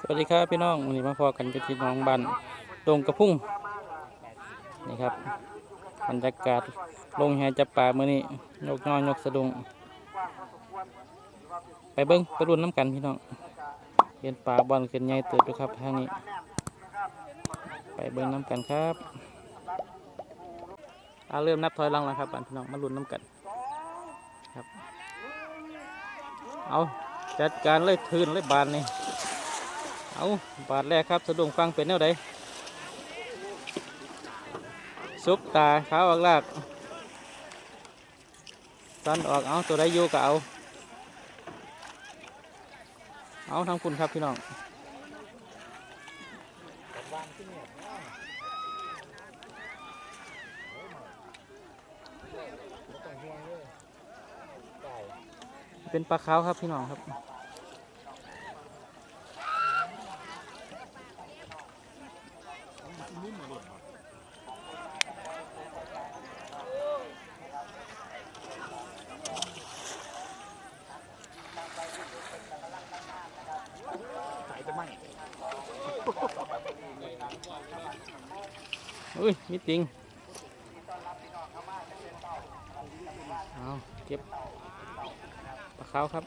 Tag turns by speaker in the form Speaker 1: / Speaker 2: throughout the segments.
Speaker 1: สวัสดีครับพี่น้องวันนี้มาพอกันกับพี่น้องบ้านดงกระพุ่งนี่ครับบรรยากาศลงแหจับปลาเมื่อนี้ยกน้อยยกสะดุงไปเบิ้งไปรุ่นน้ำกันพี่น้องเห็นปลาบอลขึ้นใหญ่เติบด้วยครับทางนี้ ไปเบิ้งน้ำกันครับเอาเริ่มนับถอยหลังแล้วครับบ้านพี่น้องมารุ่นน้ำกันครับ เอาจัดการเลยทืนเลยบานนี่ เอาบาทแรกครับสะดุ้งฟังเป็นแนวใดซุปตาขาวออกลากสันออกเอาตัวใดอยู่ก็เอา เอาทั้งคุณครับพี่น้องเป็นปลาขาวครับพี่น้องครับ อุ้ยมีติงเอาเก็บปลาขาวครับ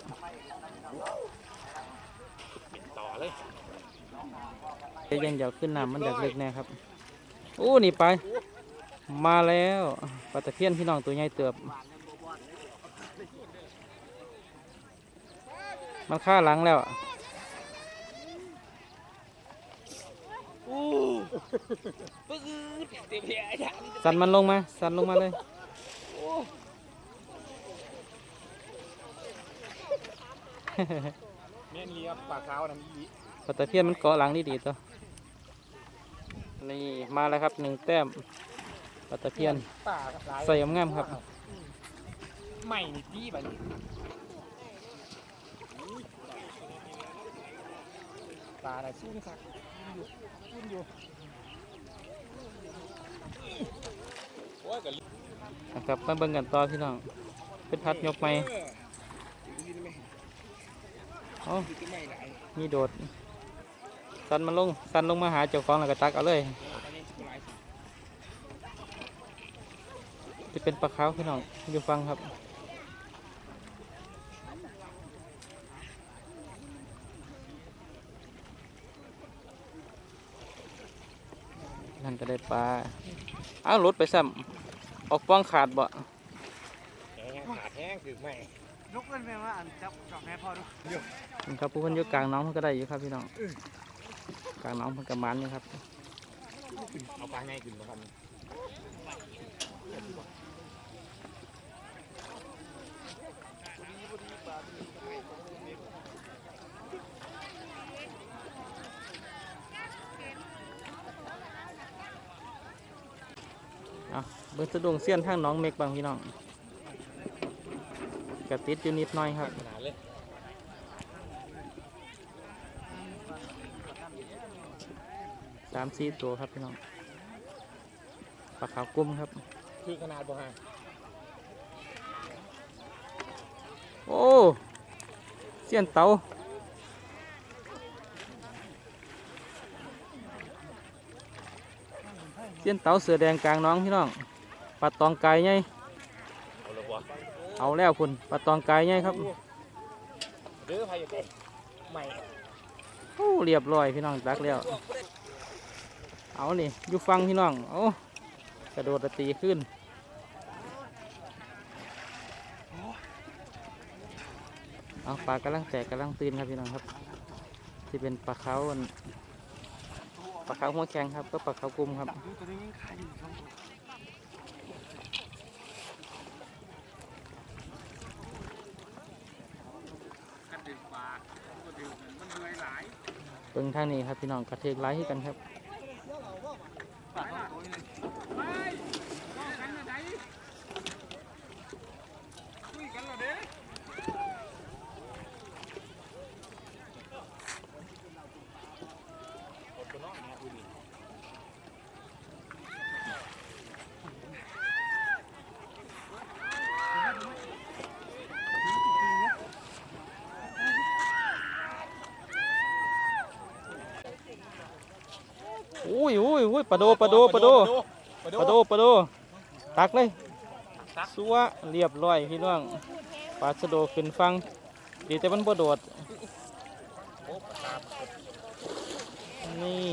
Speaker 2: ต่อเลย
Speaker 1: เดี๋ยวยังเดี๋ยวขึ้นน้ำมันเด็กเล็กแน่ครับโอ้นี่ไป มาแล้วปลาตะเพียนพี่น้องตัวใหญ่เติบ มันฆ่าหลังแล้ว
Speaker 2: อู้ปื๊ดเดี๋ยวเพียจ้ะ
Speaker 1: สันมันลงมาสันลงมาเลย
Speaker 2: แม่นเลียปลาขาวน้ำอี
Speaker 1: ปลาตะเพียนมันเกาะหลังนี่ดีตัวนี่มาแล้วครับหนึ่งแต้มปลาตะเพียน
Speaker 2: ปลากับหลาย
Speaker 1: ใส่งามๆครับ
Speaker 2: ใหม่นี่ตีแบบนี้ปลาอะไรสู้สักอยู่ขึ้น อยู่โอ้ยกับ
Speaker 1: นะครับมาเบิ่งกันต่อพี่น้องเป็นพัดยกไม้เอ้ามีโดดสันมันลงสันลงมาหาเจ้าของแล้วก็ตักเอาเลยจะเป็นปลาขาวพี่น้องอยู่ฟังครับ นั่นก็ได้ปลาอ้าวหลุดไปซ้ำออกป้องขาดบ่
Speaker 2: แห้งขาดแห้งคือไม่
Speaker 3: ยกเงินไปว่าอันจับจับแม่พ่อดู
Speaker 1: นี่ครับผู้คนอยู่กลางหน้องเพิ่นก็ได้อยู่ครับพี่น้องกลางหน้องเพิ่นกระมันอยู่ครับ
Speaker 2: เอาปลาง่ายขึ้นมาครับ
Speaker 1: เอาเบิ่งสะดุ้งเสี้ยนทางหน้องเมกบางพี่น้องกระติดอยู่นิดหน่อยครับ
Speaker 2: ขนาดเลย
Speaker 1: สามสี่ตัวครับพี่น้องปลาขาวกุ้มครับ
Speaker 2: คือขนาดบ่ฮะ
Speaker 1: โอ้เสี้ยนเตาเสี้ยนเตาเสือแดงกลางหน้องพี่น้อง ปลาตองไก่ไง
Speaker 2: เอา
Speaker 1: แล้วคุณปลาตองไก่ไงครับ
Speaker 2: เด้อพายอยู่ใหม่
Speaker 1: โอ้เรียบร้อยพี่น้องตักแล้ว เอานี่อยู่ฟังพี่น้องโอ้กระโดดตีขึ้นเอาปลากำลังแตกกำลังตื่นครับพี่น้องครับ ที่เป็นปลาเขาปลาเขาหัวแข็งครับก็ปลาเขากุมครับ
Speaker 3: ดูตัวนี้ยังขายอยู่สองตัวกันดึงปลาก็ดึงมันเหนื่อยหลาย
Speaker 1: เบิ่งทางนี้ครับพี่น้องกระเทกไล่ให้กันครับ
Speaker 3: ยอุ้
Speaker 1: ยอุ้ยปลาโดปลาโดปลาโดปลาโดปลาโดตักเลยสัวเรียบร้อยพี่น้องปลาสะโดขึ้นฟังดีแต่มันบ่โดดนี่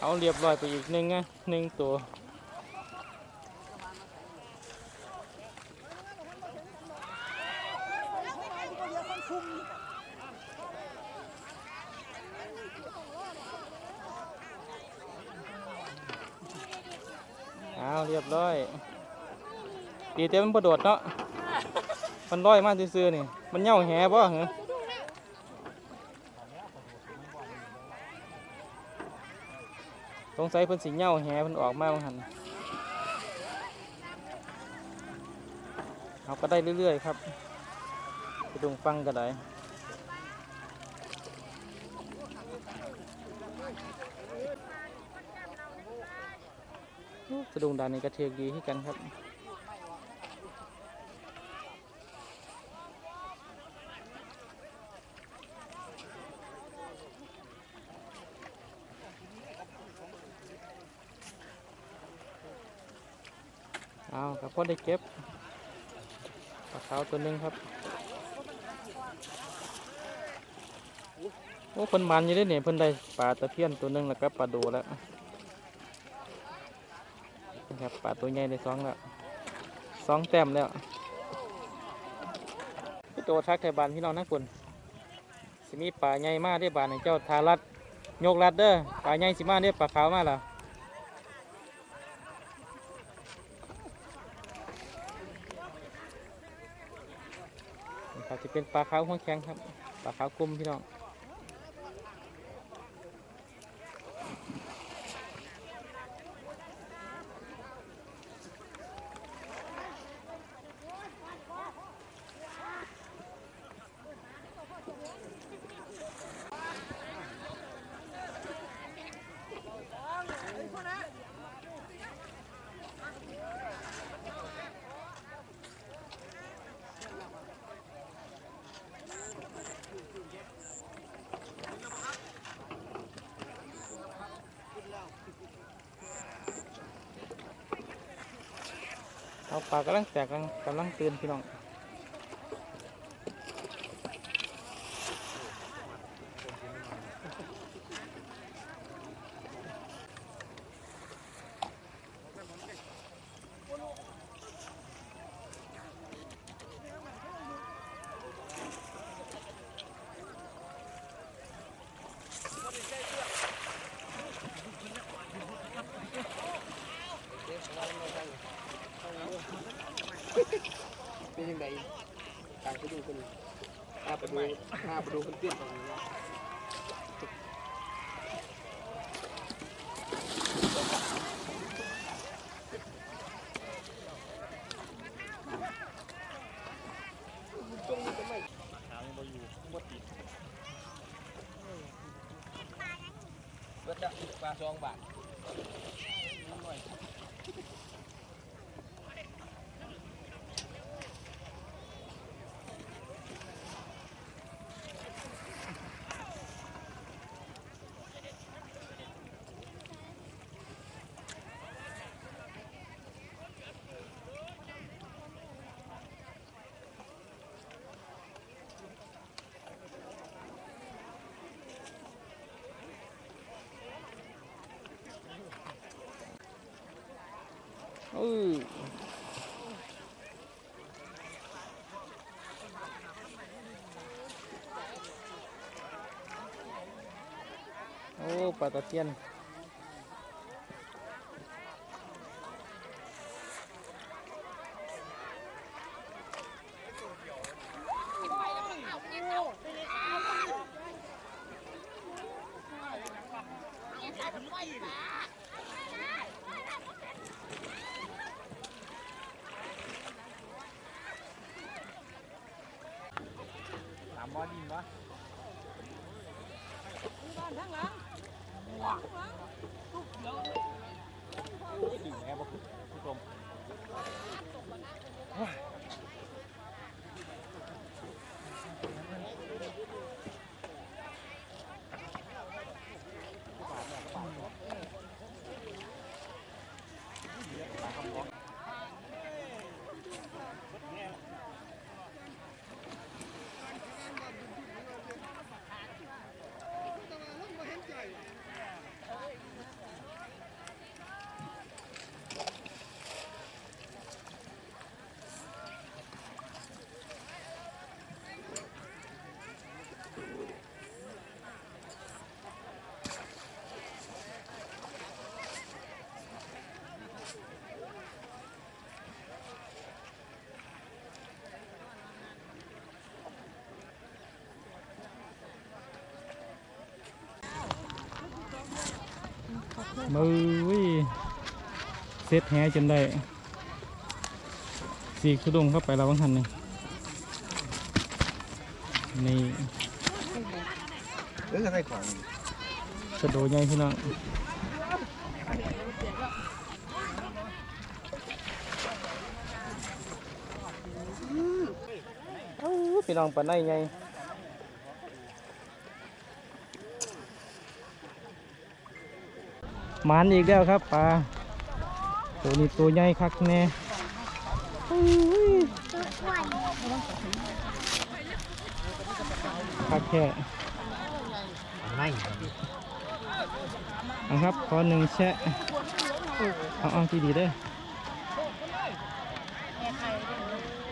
Speaker 1: เอาเรียบร้อยไปอีกหนึ่งอะหนึ่งตัวเอาเรีย บร้อย ดีแต่มันบ่โดดเนาะ มันลอยมาซื่อๆนี่ มันเหย่าแหบ่เหรอสงสัยเพิ่นสิเหย่าแหเพิ่นออกมาว่าหั่นเอาก็ได้เรื่อยๆครับไปดุงฟังก็ได้ะดุงดานนี้กระเทียกดีที่กันครับเอาครับพอได้เก็บปลาขาวตัวหนึงครับ โอ้เพิ่นมันอยู่ได้เนี่ยเพิ่นได้ปลาตะเพียนตัวหนึงแล้วก็ปลาโดแล้ว ครับปลาตัวใหญ่ได้สองแล้วสองแต้มแล้วพี่โตทักไทยบานพี่น้องนักปุ่นสิมีปลาใหญ่มากได้บานให้เจ้าทารัดโยกรัดเด้อปลาใหญ่สิมาได้ปลาขาวมาล่ะครับจะเป็นปลาขาวหัวแข็งครับปลาขาวกลมพี่น้อง เอาปลากำลังแตกกำลังกำลังตื่นพี่น้อง
Speaker 2: เป็นยังไงต่าง ไปดูคนหน้าไปดูหน้าไปดูคนเตี้ยตรงนี้เบิ ปลา
Speaker 1: ตะเพียน
Speaker 2: สามบอดินวะ
Speaker 1: ถึงแม้ว่าผู้ชม มือวิเซตแหจนได้สีกสะดุ้งเข้าไปแล้วบางทันนี่นี่
Speaker 3: เออใส่ของ
Speaker 1: สะโดใหญ่พี่น้องพี่น้องปลาในใหญ่ห มันอีกแล้วครับปลาตัวนี้ตัวใหญ่คักแน่คักแค่
Speaker 3: ไม่
Speaker 1: เอาครับขอหนึ่งแชะเอาเอาที่ดีเด้อ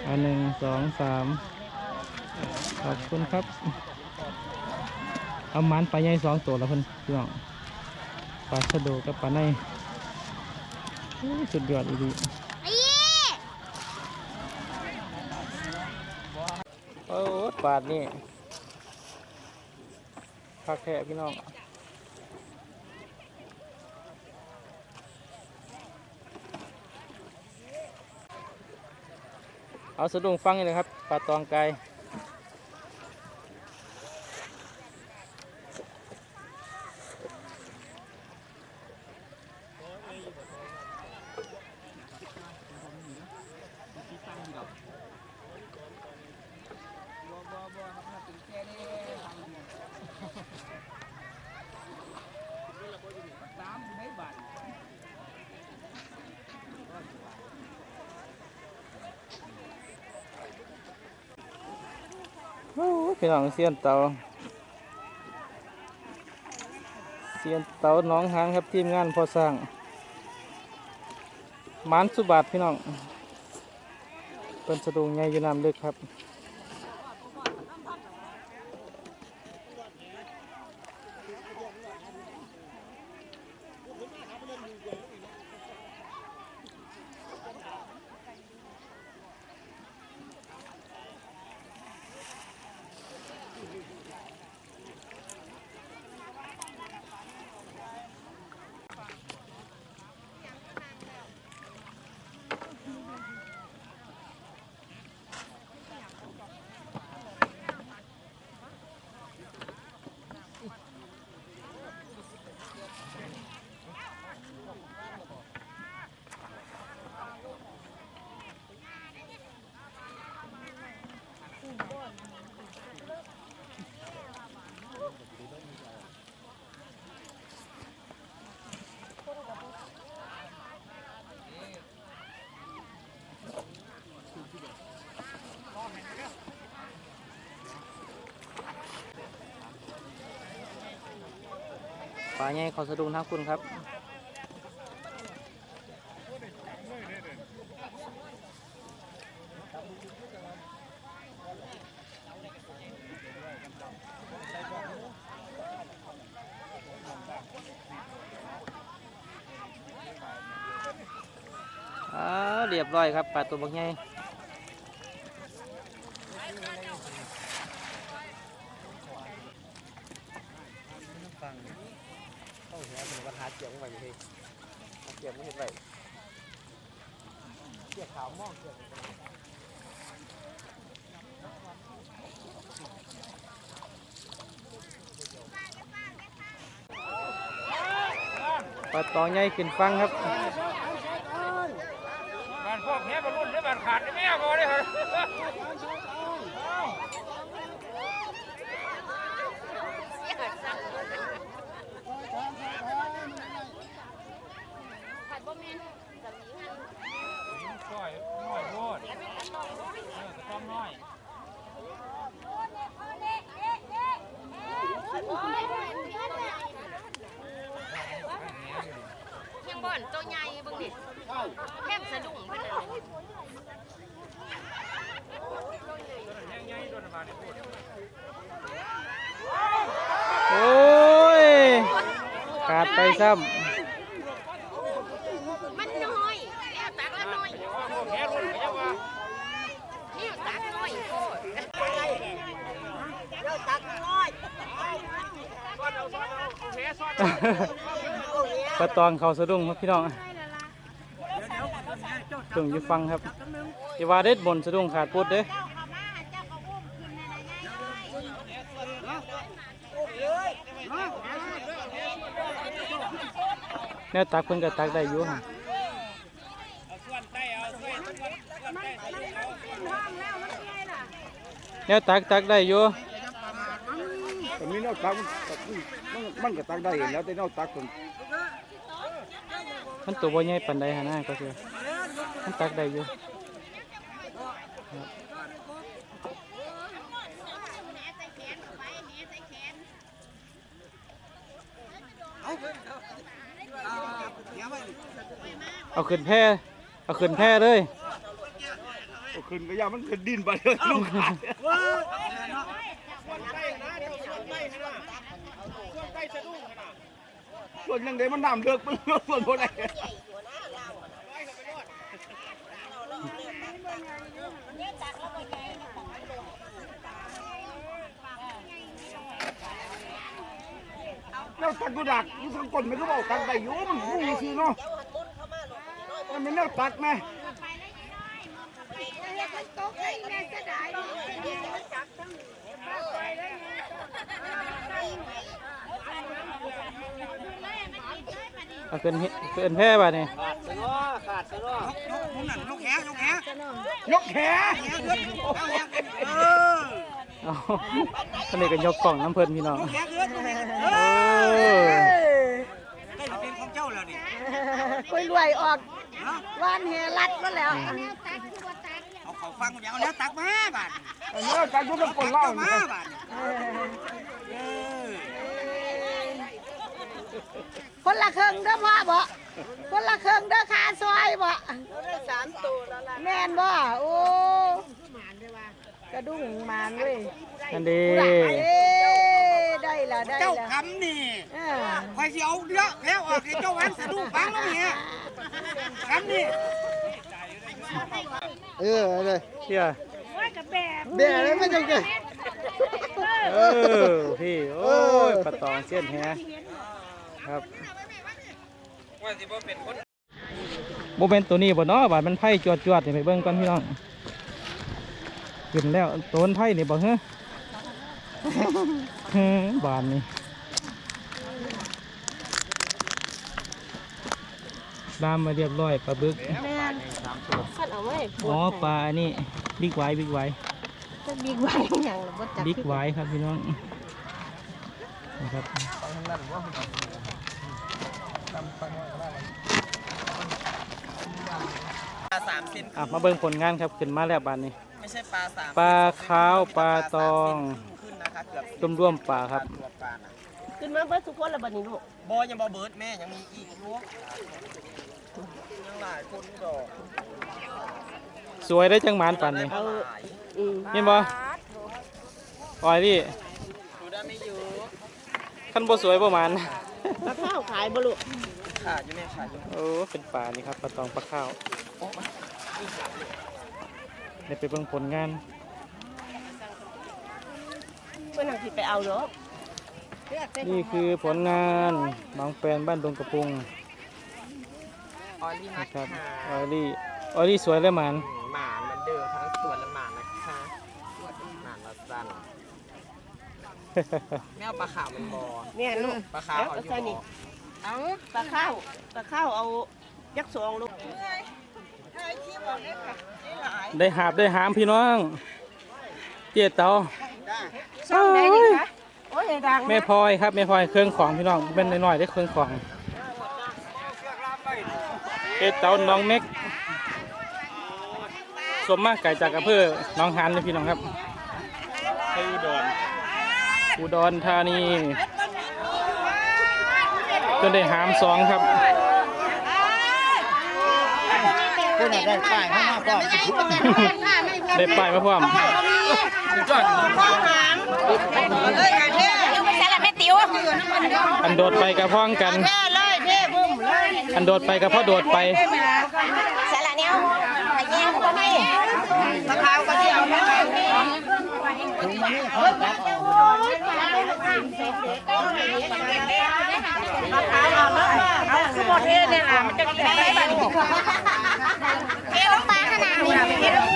Speaker 1: เอาหนึ่งสองสามขอบคุณครับ เอามันปลาใหญ่สองตัวแล้วเพิ่นพี่น้อง ปลาชะโดกับปลาในสุดยอดอีดีโอ้ปลาดนี่พักแค่พี่น้องเอาสะดุ้งฟังนี่เลยครับปลาตองไก่ พี่น้องเสียนเตาเสียนเตาน้องหางครับทีมงานพอสร้างมันสุบาทพี่น้องเป็นสะดุงใหญ่อยู่น้ำลึกครับาใหญ่ขอสะดุงทั้งคุณครับอ่าเรียบร้อยครับปลาตัวบักใหญ่
Speaker 2: ฟังเข้าหัว เกียวกับอะไรที่เกียวไม่เห็นไรเกียวขาวมองเกียว
Speaker 1: ปลาตองใหญ่ขึ้นฟังครับ
Speaker 3: บ้านพวกแพ้บรรลุนได้บ้านขาดได้แม่ก็ได้ครับ
Speaker 4: ผัดบะหมี่แบบนี้ค่ะ
Speaker 3: ซอยน้อยโพดเออก็ต้องน้อย
Speaker 4: ยังบ่ อนตัวใหญ่เบิ่งดิแทบสะดุ้งเพิ่นน่ะ
Speaker 3: ใหญ่ๆตัวนั้นมาเนี่ยพูด
Speaker 1: โอ้ยขาดไปซ้
Speaker 4: มันน้อยแล้วตักละน้อย
Speaker 3: ว่าพวกแพ้รุ่นก็ยังว่า
Speaker 4: นี่ตักน้อยโคตร
Speaker 3: ซ้อนเอาซ้อนเอาเอาแพ้ซ้อนำ
Speaker 4: โอ้ย
Speaker 1: ปลาตองเขาสะดุ้งครับพี่น้องตรงอยู่ฟังครับอย่าว่าเด็ดบนสะดุ้งขาดปุดเด้แนวตักเพิ่นก็ตักได้อยู่หั่นแนวตักตักได้อยู่
Speaker 3: แต่มีแนวตักมันมันก็ตักได้แล้วแต่แนวตักคน
Speaker 1: มันตัวบ่ใหญ่ปานใดหั่นนะก็คือมันตักได้อยู่เอาขึ้นแพร่เอาขึ้นแพร่เลย
Speaker 3: เอาขึ้นก็ยามันขึ้นดินไปเลยลูกขาดส่วน ส่วนยังไงมันน้ำเลือกมันเลือกส่วนคนไหนแล้วตักกูดักกูสังกลมันก็บอกตักได้อยู่มันงูสิเนาะมันเป็นแนวตักไหม
Speaker 1: เอาขึ้นเฮขึ้นแพร่บ่านี่
Speaker 3: ยกแขน
Speaker 1: เอาคนนี้ก็ยกกล่องน้ำเพิ่นพี่น้องโอ้
Speaker 5: คุยรวยออกวานเฮรัดมาแล้ว
Speaker 2: เอาเขาฟังเดี๋ยวแล้วตักมาบาด
Speaker 3: อันนี้ตักกูสังกลเล่า
Speaker 2: มา
Speaker 3: เนี่ย
Speaker 2: บาด
Speaker 5: คนละครึ่งเด้อพ่อบ่คนละครึ่งเด้อคาซอยบ่สามตัวแล้วล่ะแม่นบ่โอ้กระดุ้งหมานเว้ย
Speaker 1: นั่นดี
Speaker 5: เอ้ได้ละได้
Speaker 2: เจ้า
Speaker 5: ละ
Speaker 2: คำนี่
Speaker 5: เออ
Speaker 2: คอยสิเอาเยอะแล้วออกให้เจ้าวันสะดุ้งฟังแล้วเนี่ยคำนี่
Speaker 3: เออเลย
Speaker 1: เชี่ย
Speaker 3: เดี๋ยวแล้วมันจะเกิด
Speaker 1: เออพี่โอ้ยปลาตองเส้นแฮ ครับโมเมนตัวนี้บ่เนาะบาดมันไผ่จวดจวดๆนี่ไปเบิ่งก่อนพี่น้องขึ้นแล้วตัวมันไผ่นี่บ่เฮ้อเฮ้อบานนี่ดามมาเรียบร้อยปลาบึก
Speaker 5: แม่นขันเอาไว้
Speaker 1: อ๋อปลาอันนี้บิ๊กไวบิ๊กไว
Speaker 5: จะบิ๊กไว้หยังล่ะบ่จัก
Speaker 1: บิ๊กไวครับพี่น้องนะครับ
Speaker 2: ปลาสามเซน
Speaker 1: อะมาเบิ่งผลงานครับขึ้นมาแล้วบานนี้
Speaker 2: ไม่ใช่ปลาสาม
Speaker 1: ปลาขาวปลาตอง
Speaker 2: ขึ้นนะคะเกือบ
Speaker 1: ร่วมร่วมๆปลาครับ
Speaker 2: ตัวปลาน่ะ
Speaker 5: ขึ้นมาเบิดทุกคนแล้วบัดนี้ลูก
Speaker 2: บอยังบอเบิร์ดแม่ยังมีอีกลูกยังหลายคนดอก
Speaker 1: สวยได้จังหมานปันนี่
Speaker 2: เอาหลาย
Speaker 5: อืม
Speaker 1: เห็นบ่ออยนี่
Speaker 2: ดูได้ไม่เยอะ
Speaker 1: ขั้นบ่สวยประมาณ
Speaker 5: ปลาข้าวขายบ่ลูก
Speaker 2: ขาดอยู่แม่ขาดอยู่
Speaker 1: โอ้เป็นปลานี่ครับปลาตองปลาข้าวเดี๋ยวไปเบิ่งผลงาน
Speaker 5: เพิ่นหักสิไปเอาเนาะ
Speaker 1: นี่คือผลงานบางแปลนบ้านดงกระปุง
Speaker 2: ออลลี่นั
Speaker 1: นะ
Speaker 2: ก
Speaker 1: ครับ
Speaker 2: ค่ะ
Speaker 1: ออยลี่ออยลี่สวยเลยหมาน
Speaker 2: หมามันเดิมทั้งส่วนและหมานะคะหมาละสัน แม่เอาปลาขาวมันบอ
Speaker 5: เนี่ยลูก
Speaker 2: ปลาขาวเอาอยู่บ่
Speaker 5: เอาปลาข้าวปลาข้าวเอายักษ์สองลูก
Speaker 1: ได้หาบได้หามพี่น้อง เจี๊ยเตา
Speaker 5: ช่องไหนดีคะโอ้ยดัง
Speaker 1: แม่พลอยครับแม่พลอยเครื่องของพี่น้องเป็นน้อยๆได้เครื่องของเจี๊ยเตาน้องเม็กสมมากไก่จากอำเภอหน้องหานเลยพี่น้องครับไปอุดร อุดรธานีจนได้หามสองครับ
Speaker 3: คนไหนได้ป้ายข้างหน้าป้าย
Speaker 1: ได้ป้ายมาพร้อม
Speaker 5: เลยค่ะเท่ยังไม่ใช่ละแม่ติ๋ว
Speaker 1: อันโดดไปกับพ้องกัน
Speaker 5: เท่เลยเท่บุ้มเลย
Speaker 1: อันโดดไปกับพ่อโดดไป
Speaker 5: สาระเนี้ยไปแย่งก็ไม่มะพร้าวก็เดียว นะมะพร้าวเอาเลยเอา
Speaker 4: ดเทเนี่ยล่ะมันจะกินได้บ้างเทลงปลาขนาดนี้เทลง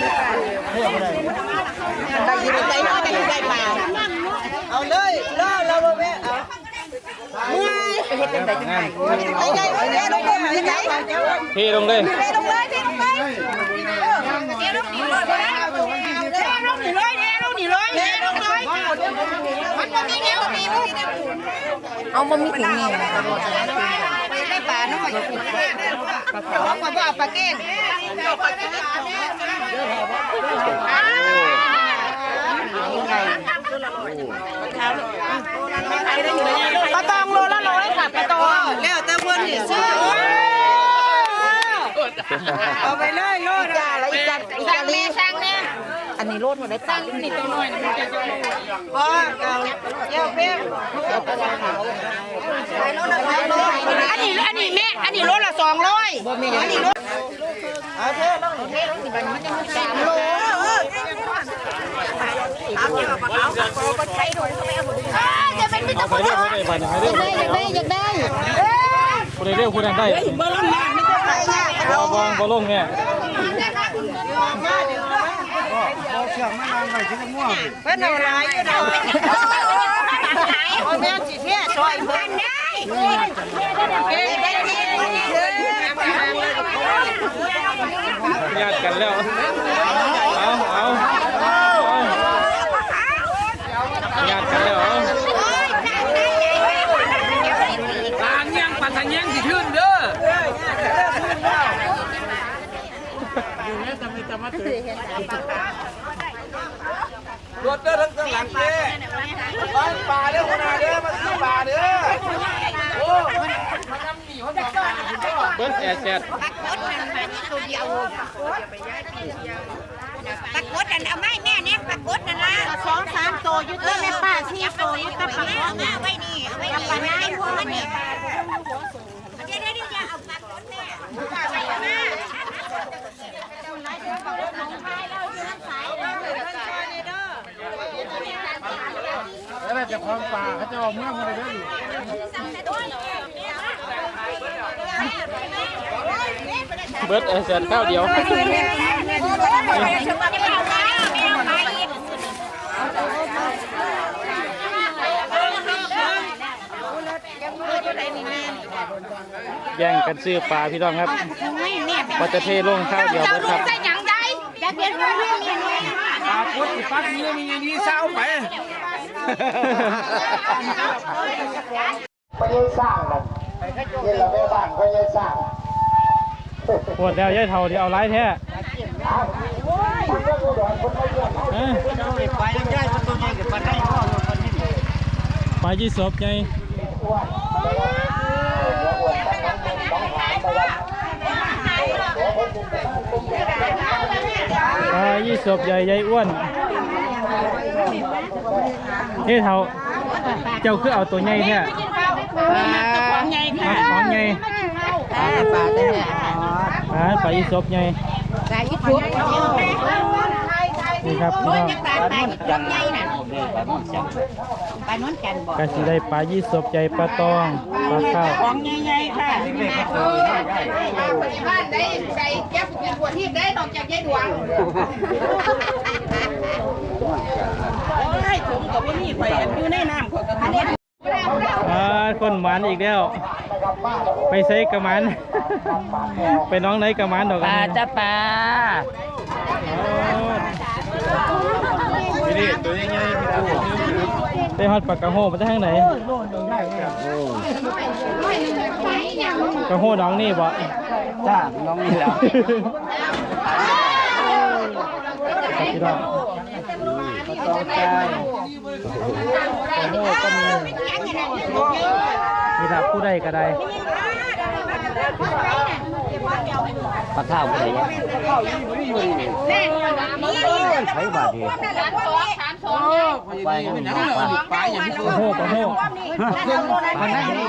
Speaker 5: ได้ยินใจน้อยก็อยู่ได้มาเอาเลยเล่าเราบ่แม่เอาเมื่อยไปเฮ็ดจังได๋จังได๋ไอ้ไงไอ้ไงลงเลยไอ้ไง
Speaker 1: เทลงเลย
Speaker 5: ไปลงเลยที่ลงไป
Speaker 4: เทลงนี่เลยเทลงนี่เลยเทลงนี่เลยเทลงนี่เลยมันบ่มีแนวมีมุก
Speaker 5: เอาบ่มีถุงนี่ได้ปลาน้อยเอาปลาบ่ปลาเก้ง
Speaker 4: ปลาตองโลละร้อยค่ะปลาตอง
Speaker 5: แล้วแต่เพิ่นนี่ซื้อเอาไปเลยโลดจ้าแล้วอีกจัดอีกจั
Speaker 4: ง
Speaker 5: ด
Speaker 4: แม่สั่ง
Speaker 5: อันนี้โลดมาได้ตังค์นี่ตัวน้อยนะบ่เอาเยี่ยวเปี้ยเอาไปเลยค่ะไปโลดละ2โล
Speaker 4: อันนี้อันนี้แม่อันนี้โลละสองร้อย
Speaker 5: บ่มีอันนี้โลดเอาเท่ลงเท่ลงสิบัดมันจะมี3โลเออ
Speaker 4: จะเป็นมิตร
Speaker 1: ไปเร็วไปไปไปเร็ว
Speaker 5: อยากได้อยากได้
Speaker 1: ผู้ใดเร็วผู้นั้นได้
Speaker 5: บ่ลงมาไม่ต้องไปยาก
Speaker 1: บอบองบอลงเนี่ย
Speaker 3: เอาเชือกมานางไว้ที่ม่วง
Speaker 5: เพิ่นเอาหลายอยู่ดอกโอ้ยแม่สิเท่ซอยเพิ่นได้เอ้ยได้ดีเด้อ
Speaker 1: ญาติกันแล้วเอาเอาเอาญาติกันแล้วเอา
Speaker 2: ปลาเงี้ยงปลาสังเงี้ยงสิชื่นเด้อ รถเด้อทั้งข้างหลังเด้บ้านป่าเด้อคนนาเด้อมาซื้อป่าเด้อโอ้
Speaker 1: เบิ้ลแอร์แจ็ด
Speaker 4: ปรากฏอันเอาไม้แม่เนี่ยปรากฏนั่นละสองสามโตอยู่ตัวแม่ป้าสี่โตอยู่ตะปังเอาไว้นี่เอาไว้นี่ปลาไหนพวกมันนี่เดี๋ยวเดี๋ยวเดี๋ยวเอาปรากฏแม่ปลาไหนมา
Speaker 3: แล้ว จะพร้อมป่าเขาจะเอาเมืองมาเลยเด้อ
Speaker 1: เบิ้ลแอร์แจ็ดข้าวเดียวแย่งกันซื้อปลาพี่น้องครับว่าจเทลงข้าวเดียว
Speaker 4: เบิ
Speaker 1: ด
Speaker 4: ลู
Speaker 1: ครับ
Speaker 2: ปลาพุทธปักนี้มีอย่างนี้เศร้าไป
Speaker 3: ไปยัยสร้างนั่นนี่แหละแม่บ้านไปยัยสร้าง
Speaker 1: ปวดแล้วย่ายเท่าที่เอาไล่แท้เอ้ย
Speaker 3: ไปยังได้ตัวใหญ่กับปลาได้พ่อคนนี้
Speaker 1: ปลายี่สบไงปลายี่สบใหญ่ใหญ่อ้วน เฮ้ยเท่าเจ้าคือเอาตัวใหญ่แท้
Speaker 5: ของใหญ่
Speaker 1: มาของใหญ่
Speaker 5: ปลาได้แน่
Speaker 1: ปลาปลายี่สบใหญ่
Speaker 5: ปลาอีกทุก
Speaker 1: นี่ครับพี่น้อง
Speaker 5: ปลาปลาอีกใหญ่น่ะปลานวลจันทร์บ่
Speaker 1: กสิได้ปลายี่สบใหญ่ปลาตองปลาข้าว
Speaker 5: ของใหญ่ๆค่ะ
Speaker 4: บ้านได้ใส่แก๊บเป็นหัวที่ได้นอกจากยายดวง
Speaker 5: ให้ผมกับว่านี่ไปอยู่ในน้ำเขาก็อันนี้
Speaker 1: อ่าคนหมันอีกแล้วไปใส่กระมัน ไปน้องไหนกระมันดอก
Speaker 5: ปลาจ้าปลา
Speaker 1: นี่ตัวใหญ่ๆไปฮอดปากกระโหมาจากทางไหนกระโหน้องนี่บ่
Speaker 3: จ้าน้องนี่แหละ
Speaker 1: ครับพี่น้องต่อใจกระโหก็มีนี่ครับผู้ใดก็ได้
Speaker 3: ปลาข้าวไปไหน
Speaker 4: แม่นี่
Speaker 3: ใช้บาทดี
Speaker 4: ร้านสองสามสอง
Speaker 3: ไปกัน
Speaker 2: ปลาอย่างนี้
Speaker 1: กระโหกระโห
Speaker 3: มันนั่งนี่